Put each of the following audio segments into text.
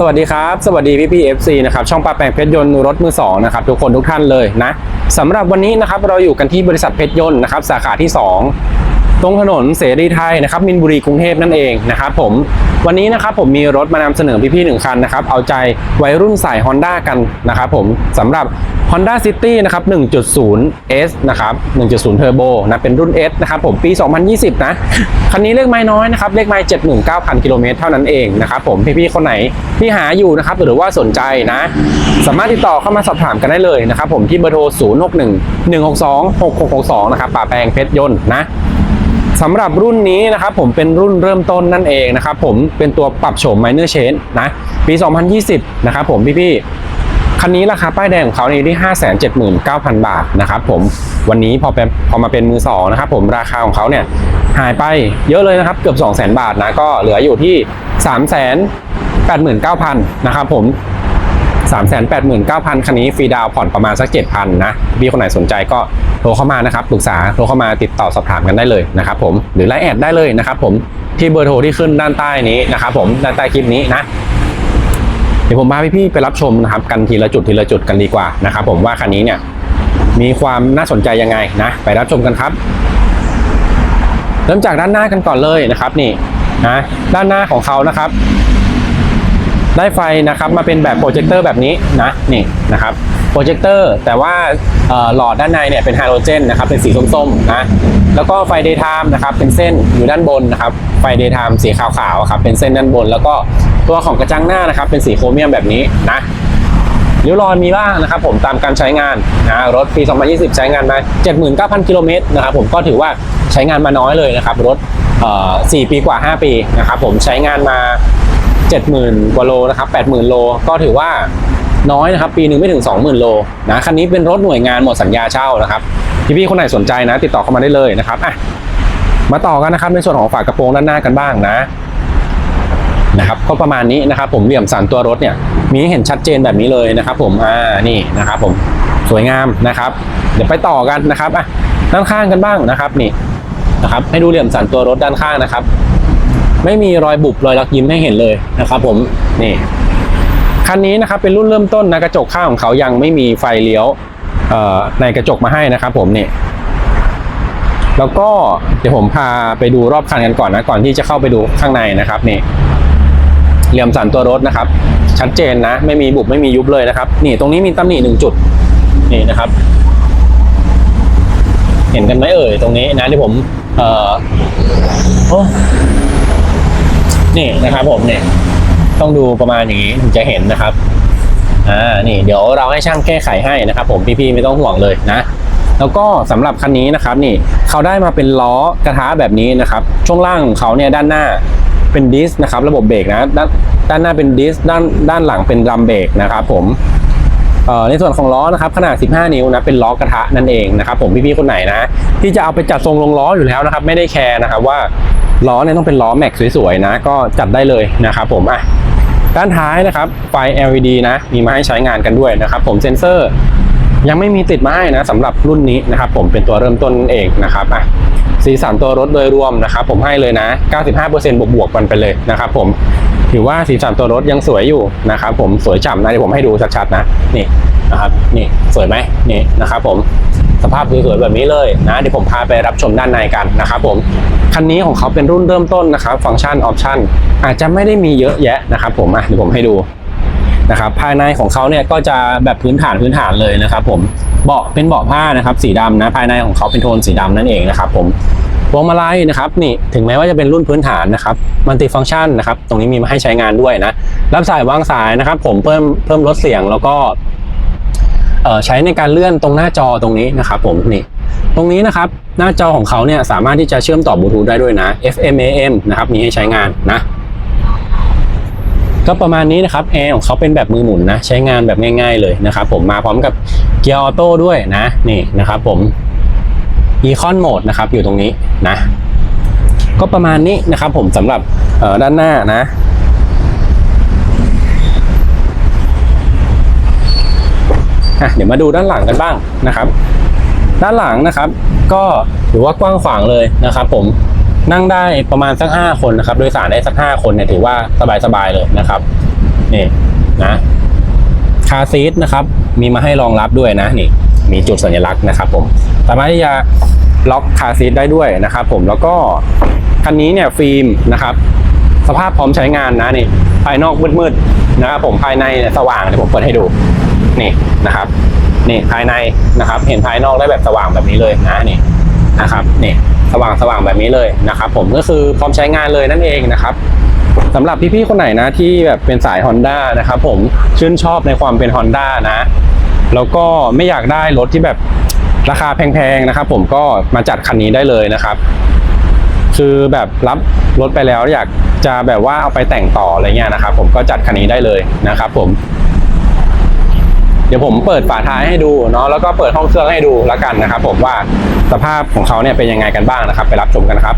สวัสดีครับ สวัสดีพี่พี่เอฟซีนะครับช่องปลาแปลงเพชรยนต์รถมือสองนะครับทุกคนทุกท่านเลยนะสำหรับวันนี้นะครับเราอยู่กันที่บริษัทเพชรยนต์นะครับสาขาที่ 2 ตรงถนนเสรีไทยนะครับมินบุรีกรุงเทพนั่นเองนะครับผมวันนี้นะครับผมมีรถมานำเสนอพี่ๆหนึ่งคันนะครับเอาใจวัยรุ่นสาย Honda กันนะครับผมสำหรับ Honda City นะครับ 1.0 S นะครับ 1.0 Turbo นะเป็นรุ่น S นะครับผมปี 2020 นะ คันนี้เลขไม้น้อยนะครับ เลขไม้79,000 กิโลเมตรเท่านั้นเองนะครับผมพี่ๆคนไหนที่หาอยู่นะครับ หรือว่าสนใจนะ สามารถติดต่อเข้ามาสอบถามกันได้เลยนะครับผมที่เบอร์โทร 061 162 6662 นะครับป่าแปลงเพชรยนต์นะสำหรับรุ่นนี้นะครับผมเป็นรุ่นเริ่มต้นนั่นเองนะครับผมเป็นตัวปรับโฉม minor change นะ ปี 2020 นะครับผมพี่ๆ คันนี้ราคาป้ายแดงของเขาในที่ 579,000 บาทนะครับผมวันนี้พอเป็นพอมาเป็นมือสองนะครับผมราคาของเขาเนี่ยหายไปเยอะเลยนะครับเกือบ 200,000 บาทนะก็เหลืออยู่ที่ 389,000นะครับผม389,000 คันนี้ฟรีดาวผ่อนประมาณสัก 7,000 นะพี่คนไหนสนใจก็โทรเข้ามานะครับปรึกษาโทรเข้ามาติดต่อสอบถามกันได้เลยนะครับผมหรือไลน์แอดได้เลยนะครับผมที่เบอร์โทรที่ขึ้นด้านใต้นี้นะครับผมด้านใต้คลิปนี้นะ เดี๋ยวผมพาพี่ๆไปรับชมนะครับกันทีละจุดทีละจุดกันดีกว่านะครับผมว่าคันนี้เนี่ยมีความน่าสนใจยังไงนะไปรับชมกันครับ เริ่มจากด้านหน้ากันก่อนเลยนะครับนี่นะด้านหน้าของเขานะครับ ได้ไฟนะครับมาเป็นแบบโปรเจคเตอร์แบบนี้นะนี่นะครับโปรเจคเตอร์แต่ว่าหลอดด้านในเนี่ยเป็นไฮโดรเจนนะครับเป็นสีส้มๆนะแล้วก็ไฟเดย์ไทม์นะครับเป็นเส้นอยู่ด้านบนนะครับไฟเดย์ไทม์สีขาวๆครับเป็นเส้นด้านบน แล้วก็ ตัวของกระจังหน้านะครับเป็นสีโครเมียมแบบนี้นะริ้วรอยมีบ้างนะครับผมตามการใช้งานนะรถปี 2020 ใช้งานมา 79,000 กิโลเมตรนะครับผมก็ถือว่าใช้งานมาน้อยเลยนะครับ รถเอ่อ4ปีกว่า 5 ปีนะครับผมใช้งานมา 70,000 กว่าโลนะครับ80,000 โลก็ถือว่าน้อยนะครับ ปีหนึ่งไม่ถึง 20,000 โลนะคันนี้เป็นรถหน่วยงานหมดสัญญาเช่านะครับพี่ๆคนไหนสนใจนะ ติดต่อเข้ามาได้เลยนะครับอะมาต่อกันนะครับในส่วนของฝากระโปรงด้านหน้ากันบ้างนะ นะครับก็ประมาณนี้นะครับผมเหลี่ยมสันตัวรถเนี่ยมีเห็นชัดเจนแบบนี้เลยนะครับ ผมอ่านี่นะครับผมสวยงามนะครับ เดี๋ยวไปต่อกันนะครับอะด้านข้างกันบ้างนะครับนี่นะครับให้ดูเหลี่ยมสันตัวรถด้านข้างนะครับ ไม่มีรอยบุบรอยลักยิ้มให้เห็นเลยนะครับ ผมนี่คันนี้นะครับเป็นรุ่นเริ่มต้นนะกระจกข้างของเขายังไม่มีไฟเลี้ยวเอ่อในกระจกมาให้นะครับ ผมนี่แล้วก็เดี๋ยวผมพาไปดูรอบคันกันก่อนนะก่อนที่จะเข้าไปดูข้างในนะครับนี่ เหลี่ยมสันตัวรถนะครับ ชัดเจนนะ ไม่มีบุบไม่มียุบเลยนะครับ นี่ตรงนี้มีตำหนิหนึ่งจุดนี่นะครับ เห็นกันไหมเอ่ยตรงนี้นะที่ผม เอ่อโอ้นี่นะครับ ผมเนี่ย ต้องดูประมาณอย่างนี้ถึงจะเห็นนะครับอ่านี่ เดี๋ยวเราให้ช่างแก้ไขให้นะครับ ผมพี่ๆไม่ต้องห่วงเลยนะแล้วก็สำหรับคันนี้นะครับนี่เขาได้มาเป็นล้อกระทะแบบนี้นะครับ ช่วงล่างของเขาเนี่ยด้านหน้า เป็นดิสนะครับระบบเบรกนะด้านด้านหน้าเป็นดิสด้านด้านหลังเป็นรัมเบรกนะครับผมเอ่อในส่วนของล้อนะครับขนาด 15 นิ้วนะเป็นล้อกระทะนั่นเองนะครับผมพี่ๆคนไหนนะที่จะเอาไปจัดทรงลงล้ออยู่แล้วนะครับ ไม่ได้แคร์นะครับว่าล้อเนี่ยต้องเป็นล้อแม็กสวยๆนะ ก็จัดได้เลยนะครับผมอะด้านท้ายนะครับไฟ LED นะมีมาให้ใช้งานกันด้วยนะครับ ผมเซ็นเซอร์ยังไม่มีติดมาให้นะสำหรับรุ่นนี้นะครับ ผมเป็นตัวเริ่มต้นเองนะครับอะ สีสันตัวรถโดยรวมนะครับผมให้เลยนะ 95%บวกบวกกันไปเลยนะครับผมถือว่าสีสันตัวรถยังสวยอยู่นะครับผมสวยฉ่ำนะเดี๋ยวผมให้ดูชัดๆนะนี่นะครับนี่สวยไหมนี่นะครับผมสภาพสวยๆแบบนี้เลยนะเดี๋ยวผมพาไปรับชมด้านในกันนะครับผมคันนี้ของเขาเป็นรุ่นเริ่มต้นนะครับฟังก์ชันออปชันอาจจะไม่ได้มีเยอะแยะนะครับผมอะเดี๋ยวผมให้ดู นะครับภายในของเขาเนี่ยก็จะแบบพื้นฐานพื้นฐานเลยนะครับผมเบาะเป็นเบาะผ้านะครับสีดำนะภายในของเขาเป็นโทนสีดำนั่นเองนะครับผมพวงมาลัยนะครับนี่ถึงแม้ว่าจะเป็นรุ่นพื้นฐานนะครับมัลติฟังก์ชันนะครับตรงนี้มีมาให้ใช้งานด้วยนะรับสายวางสายนะครับ ผมเพิ่มเพิ่มลดเสียงแล้วก็ใช้ในการเลื่อนตรงหน้าจอตรงนี้นะครับผมนี่ตรงนี้นะครับหน้าจอของเขาเนี่ยสามารถที่จะเชื่อมต่อบลูทูธได้ด้วยนะ FM AM นะครับมีให้ใช้งานนะ ก็ประมาณนี้นะครับแอร์ของเขาเป็นแบบมือหมุนนะใช้งานแบบง่าย ๆเลยนะครับผมมาพร้อมกับเกียร์ออโต้ด้วยนะนี่นะครับผมอีคอนโหมดนะครับอยู่ตรงนี้นะ ก็ประมาณนี้นะครับผมสำหรับด้านหน้านะเดี๋ยวมาดูด้านหลังกันบ้างนะครับ ด้านหลังนะครับ ก็ถือว่ากว้างขวางเลยนะครับ ผม นั่งได้ประมาณสักห้าคนนะครับ โดยสารได้สักห้าคนเนี่ยถือว่าสบายๆเลยนะครับนี่นะคาซีทนะครับ มีมาให้รองรับด้วยนะนี่มีจุดสัญลักษณ์นะครับผมสามารถที่จะล็อกคาซีทได้ด้วยนะครับผมแล้วก็คันนี้เนี่ยฟิล์มนะครับ สภาพพร้อมใช้งานนะนี่ภายนอกมืดๆนะครับผมภายในสว่างเดี๋ยวผมเปิดให้ดูนี่นะครับนี่ภายในนะครับ เห็นภายนอกได้แบบสว่างแบบนี้เลยนะนี่ นะครับเนี่ยสว่างสว่างแบบนี้เลยนะครับผมก็คือพร้อมใช้งานเลยนั่นเองนะครับสำหรับพี่ๆคนไหนนะที่แบบเป็นสาย Honda นะครับผมชื่นชอบในความเป็น Honda นะ แล้วก็ไม่อยากได้รถที่แบบราคาแพงๆนะครับผมก็มาจัดคันนี้ได้เลยนะครับ คือแบบรับรถไปแล้วอยากจะแบบว่าเอาไปแต่งต่ออะไรเงี้ยนะครับผมก็จัดคันนี้ได้เลยนะครับผม เดี๋ยวผมเปิดฝาท้ายให้ดูเนาะแล้วก็เปิดห้องเครื่องให้ดูแล้วกันนะครับผมว่าสภาพของเขาเนี่ยเป็นยังไงกันบ้างนะครับ ไปรับชมกันนะครับ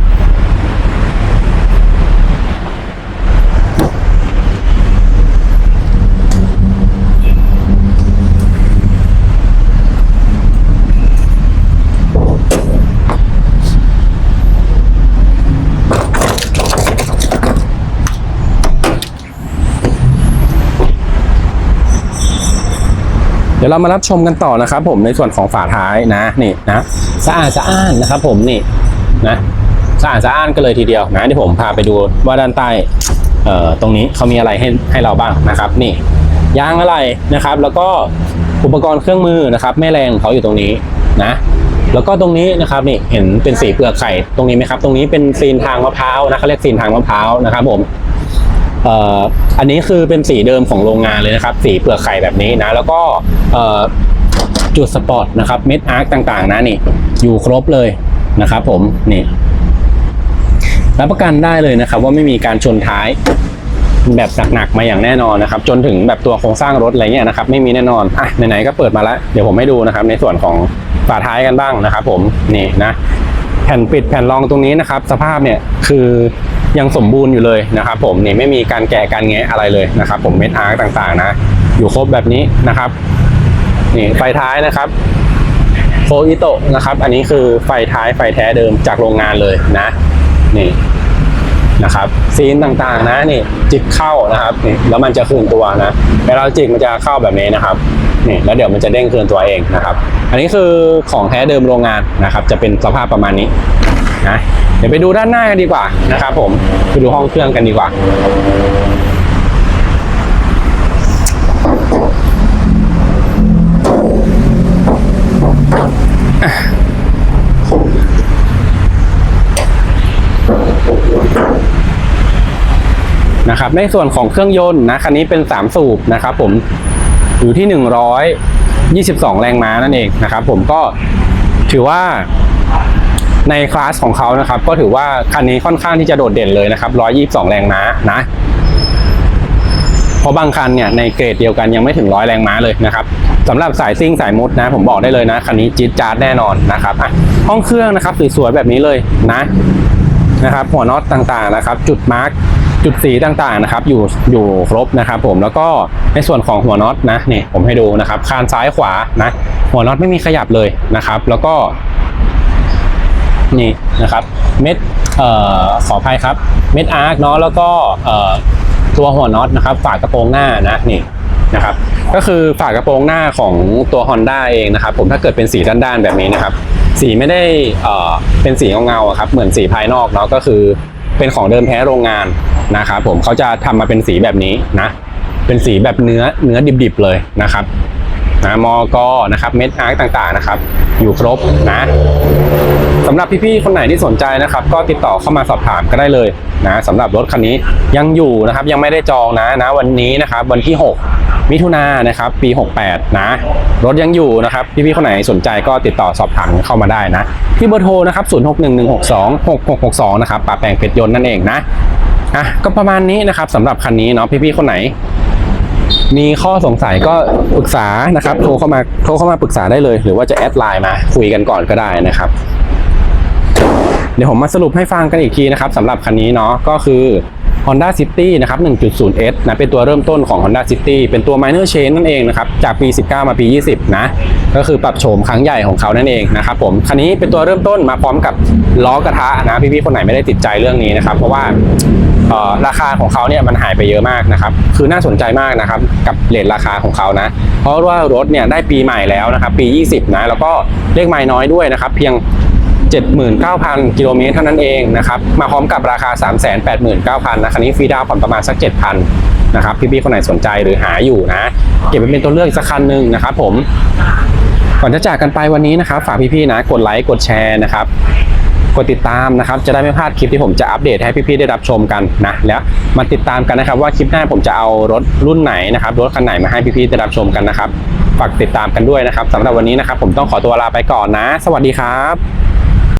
เดี๋ยวเรามารับชมกันต่อนะครับ ผมในส่วนของฝาท้ายนะนี่นะสะอาดสะอ้านนะครับ ผมนี่นะสะอาดสะอ้านกันเลยทีเดียวนะที่ผมพาไปดูว่าด้านใต้เอ่อตรงนี้เขามีอะไรให้ให้เราบ้างนะครับ นี่ยางอะไรนะครับ แล้วก็อุปกรณ์เครื่องมือนะครับ แม่แรงเขาอยู่ตรงนี้นะแล้วก็ตรงนี้นะครับนี่เห็นเป็นสีเปลือกไข่ตรงนี้ไหมครับ ตรงนี้เป็นซีนทางมะพร้าวนะเขาเรียกซีนทางมะพร้าวนะครับ ผมเอ่ออันนี้คือเป็นสีเดิมของโรงงานเลยนะครับ สีเปลือกไข่แบบนี้นะ แล้วก็ จุดสปอร์ตนะครับเม็ดอาร์คต่างๆ นะนี่ อยู่ครบเลยนะครับผมนี่รับประกันได้เลยนะครับ ว่าไม่มีการชนท้ายแบบหนักๆมาอย่างแน่นอนนะครับ จนถึงแบบตัวโครงสร้างรถอะไรเงี้ยนะครับ ไม่มีแน่นอนอะไหนๆก็เปิดมาแล้วเดี๋ยวผมให้ดูนะครับ ในส่วนของฝาท้ายกันบ้างนะครับ ผมนี่นะแผ่นปิดแผ่นรองตรงนี้นะครับ สภาพเนี่ยคือยังสมบูรณ์อยู่เลยนะครับ ผมนี่ไม่มีการแกะการแงะอะไรเลยนะครับ ผมเม็ดอาร์คต่างๆ นะ อยู่ครบแบบนี้นะครับ นี่ไฟท้ายนะครับโฟอิโตะนะครับ อันนี้คือไฟท้ายไฟแท้เดิมจากโรงงานเลยนะ นี่นะครับซีนต่างๆนะนี่จิกเข้านะครับนี่แล้วมันจะคืนตัวนะเวลาจิกมันจะเข้าแบบนี้นะครับนี่แล้วเดี๋ยวมันจะเด้งคืนตัวเองนะครับ อันนี้คือของแท้เดิมโรงงานนะครับ จะเป็นสภาพประมาณนี้นะเดี๋ยวไปดูด้านหน้ากันดีกว่านะครับ ผมไปดูห้องเครื่องกันดีกว่า นะครับในส่วนของเครื่องยนต์นะคันนี้เป็น 3 สูบนะครับผมอยู่ที่ 122 แรงม้านั่นเองนะครับผมก็ถือว่าในคลาสของเขานะครับ ก็ถือว่าคันนี้ค่อนข้างที่จะโดดเด่นเลยนะครับ 122 แรงม้านะเพราะบางคันเนี่ยในเกรดเดียวกันยังไม่ถึงร้อยแรงม้าเลยนะครับสำหรับสายซิ่งสายมุดนะ ผมบอกได้เลยนะคันนี้จี๊ดจ๊าดแน่นอนนะครับอะห้องเครื่องนะครับสวยๆแบบนี้เลยนะนะครับ หัวน็อตต่างๆนะครับ จุดมาร์ก จุดสีต่างๆนะครับอยู่อยู่ครบนะครับผมแล้วก็ในส่วนของหัวน็อตนะนี่ผมให้ดูนะครับคานซ้ายขวานะหัวน็อตไม่มีขยับเลยนะครับ แล้วก็นี่นะครับเม็ดเอ่อขออภัยครับเม็ดอาร์คเนาะแล้วก็เอ่อตัวหัวน็อตนะครับฝากระโปรงหน้านะนี่นะครับก็คือฝากระโปรงหน้าของตัว Honda เองนะครับผมถ้าเกิดเป็นสีด้านๆแบบนี้นะครับสีไม่ได้เอ่อเป็นสีเงาๆครับเหมือนสีภายนอกเนาะก็คือ เป็นของเดิมแท้โรงงานนะครับผมเขาจะทำมาเป็นสีแบบนี้นะ เป็นสีแบบเนื้อเนื้อดิบๆเลยนะครับนะมอกนะครับเม็ดอาร์คต่างๆนะครับ อยู่ครบนะสำหรับพี่ๆคนไหนที่สนใจนะครับ ก็ติดต่อเข้ามาสอบถามก็ได้เลยนะสำหรับรถคันนี้ยังอยู่นะครับ ยังไม่ได้จองนะนะวันนี้นะครับ วันที่ 6 มิถุนายนนะครับปี 68 นะ รถยังอยู่นะครับ พี่ๆคนไหนสนใจก็ติดต่อสอบถามเข้ามาได้นะ ที่เบอร์โทรนะครับ 0611626662 นะครับป่าแปลงเพชรยนต์นั่นเองนะอะก็ประมาณนี้นะครับสำหรับคันนี้เนาะพี่ๆคนไหน มีข้อสงสัยก็ปรึกษานะครับโทรเข้ามาโทรเข้ามาปรึกษาได้เลย หรือว่าจะแอดไลน์มาคุยกันก่อนก็ได้นะครับ เดี๋ยวผมมาสรุปให้ฟังกันอีกทีนะครับสำหรับคันนี้เนาะก็คือ Honda City นะครับ 1.0S นะ เป็นตัวเริ่มต้นของ Honda City เป็นตัว minor change นั่นเองนะครับ จากปี 19 มาปี 20 นะ ก็คือปรับโฉมครั้งใหญ่ของเขานั่นเองนะครับผม คันนี้เป็นตัวเริ่มต้นมาพร้อมกับล้อกระทะนะ พี่ๆ คนไหนไม่ได้ติดใจเรื่องนี้นะครับ เพราะว่าราคาของเขาเนี่ยมันหายไปเยอะมากนะครับ คือน่าสนใจมากนะครับกับเลทราคาของเขานะ เพราะว่ารถเนี่ยได้ปีใหม่แล้วนะครับปี 20 นะ แล้วก็เลขไม้น้อยด้วยนะครับ เพียง 79,000 กิโลเมตรเท่านั้นเองนะครับ มาพร้อมกับราคา 389,000นะคันนี้ฟรีดาวน์ผ่อนประมาณสัก 7,000นะครับ พี่ๆคนไหนสนใจหรือหาอยู่นะ เก็บไว้เป็นตัวเลือกอีกสักคันหนึ่งนะครับผม ก่อนจะจากกันไปวันนี้นะครับ ฝากพี่ๆนะ กดไลค์ กดแชร์นะครับกดติดตามนะครับ จะได้ไม่พลาดคลิปที่ผมจะอัปเดตให้พี่ๆได้รับชมกันนะ แล้วมาติดตามกันนะครับ ว่าคลิปหน้าผมจะเอารถรุ่นไหนนะครับ รถคันไหนมาให้พี่ๆได้รับชมกันนะครับ ฝากติดตามกันด้วยนะครับสำหรับวันนี้นะครับ ผมต้องขอตัวลาไปก่อนนะ สวัสดีครับ